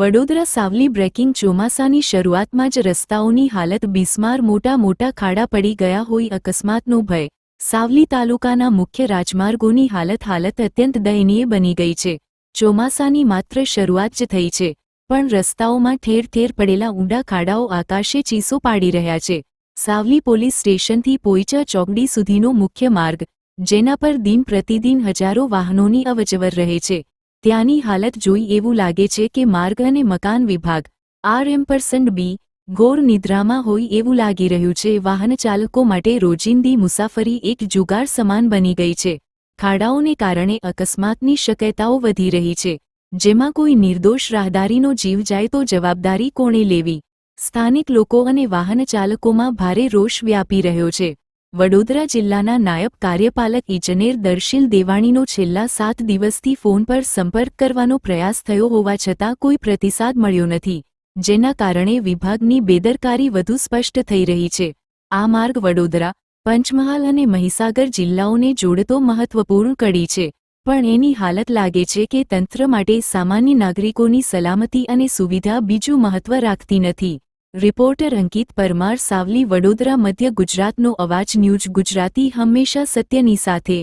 Vadodara Savli breaking ચોમાસાની શરૂઆતમાં જ રસ્તાઓની હાલત બિસ્માર મોટા મોટા ખાડા પડી ગયા હોય અકસ્માતનો ભય. સાવલી તાલુકાના મુખ્ય રાજમાર્ગોની હાલત હાલત અત્યંત દયનીય બની ગઈ છે. ચોમાસાની માત્ર શરૂઆત જ થઈ છે, પણ રસ્તાઓમાં ઠેર ઠેર પડેલા ઊંડા ખાડાઓ આકાશે ચીસો પાડી રહ્યા છે. સાવલી પોલીસ સ્ટેશનથી પોઈચા ચોકડી સુધીનો મુખ્ય માર્ગ, જેના પર દિન પ્રતિદિન હજારો વાહનોની અવજવર રહે છે. ત્યાંની હાલત જોઈ એવું લાગે છે કે માર્ગ અને મકાન વિભાગ આર એમ પરસન્ટ બી, ઘોર નિદ્રામાં હોય એવું લાગી રહ્યું છે. વાહન ચાલકો માટે રોજિંદી મુસાફરી એક જુગાર સમાન બની ગઈ છે. ખાડાઓને કારણે અકસ્માતની શક્યતાઓ વધી રહી છે. જેમાં કોઈ નિર્દોષ રાહદારીનો જીવ જાય તો જવાબદારી કોણે લેવી? સ્થાનિક લોકો અને વાહન ચાલકોમાં ભારે રોષ વ્યાપી રહ્યો છે. વડોદરા જિલ્લાના નાયબ કાર્યપાલક ઇજનેર દર્શિલ દેવાણીનો છેલ્લા સાત દિવસથી ફોન પર સંપર્ક કરવાનો પ્રયાસ થયો હોવા છતાં કોઈ પ્રતિસાદ મળ્યો નથી, જેના કારણે વિભાગની બેદરકારી વધુ સ્પષ્ટ થઈ રહી છે. આ માર્ગ વડોદરા, પંચમહાલ અને મહીસાગર જિલ્લાઓને જોડતો મહત્વપૂર્ણ કડી છે, પણ એની હાલત લાગે છે કે તંત્ર માટે સામાન્ય નાગરિકોની સલામતી અને સુવિધા બીજું મહત્વ રાખતી નથી. રિપોર્ટર અંકિત પરમાર સાવલી વડોદરા મધ્ય ગુજરાતનો અવાજ ન્યૂઝ ગુજરાતી હંમેશા સત્યની સાથે.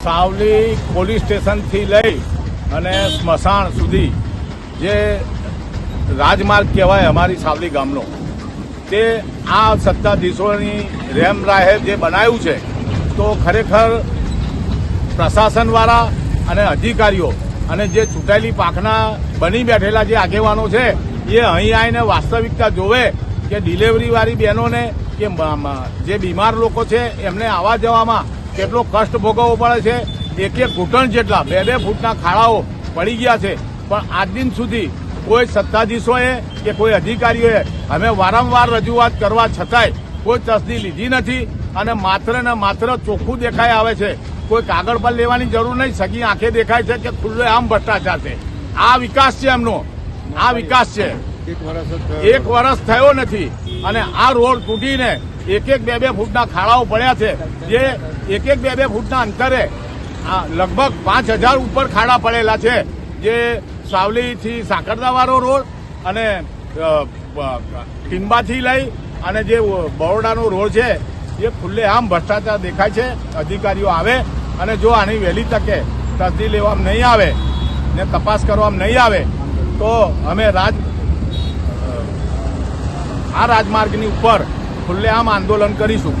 સાવલી પોલીસ સ્ટેશનથી લઈ અને સ્મશાન સુધી જે રાજમાર્ગ કહેવાય અમારી સાવલી ગામનો, તે આ સત્તાધીશોની રેમ રાહે જે બનાવ્યું છે, તો ખરેખર પ્રશાસનવાળા અને અધિકારીઓ અને જે ચૂંટાયેલી પાંખના બની બેઠેલા જે આગેવાનો છે એ અહીં આવીને વાસ્તવિકતા જોવે કે ડિલિવરીવાળી બહેનોને કે જે બીમાર લોકો છે, એમને આવવા જવામાં કેટલો કષ્ટ ભોગવવો પડે છે. એક એક ઘૂંટણ જેટલા, બે બે ફૂટના ખાડાઓ પડી ગયા છે. પણ આજ દિન સુધી કોઈ સત્તાધીશોએ કે કોઈ અધિકારીઓએ અમે વારંવાર રજૂઆત કરવા છતાંય કોઈ તસદી લીધી નથી અને માત્ર ને માત્ર ચોખ્ખું દેખાઈ આવે છે. કોઈ કાગળ પર લેવાની જરૂર નહીં, સગી આંખે દેખાય છે કે ખુલ્લે આમ ભ્રષ્ટાચાર છે. આ વિકાસ છે એમનો. આ વિકાસ છે. એક વર્ષ થયો. નથી. અને આ રોડ તૂટીને એક એક બે બે ફૂટના ખાડાઓ પડ્યા છે. જે એક એક બે બે ફૂટના અંતરે આ લગભગ પાંચ હજાર ઉપર ખાડા પડેલા છે. જે સાવલીથી સાંકરદાવાળો રોડ અને ટીંબાથી લઈ અને જે બરોડાનો રોડ છે એ ખુલ્લે આમ ભ્રષ્ટાચાર દેખાય છે. અધિકારીઓ આવે અને જો આની વહેલી તકે તસદી લેવામાં નહીં આવે ને તપાસ કરવામાં નહીં આવે તો અમે રાજ આ રાજમાર્ગની ઉપર ખુલ્લેઆમ આંદોલન કરીશું.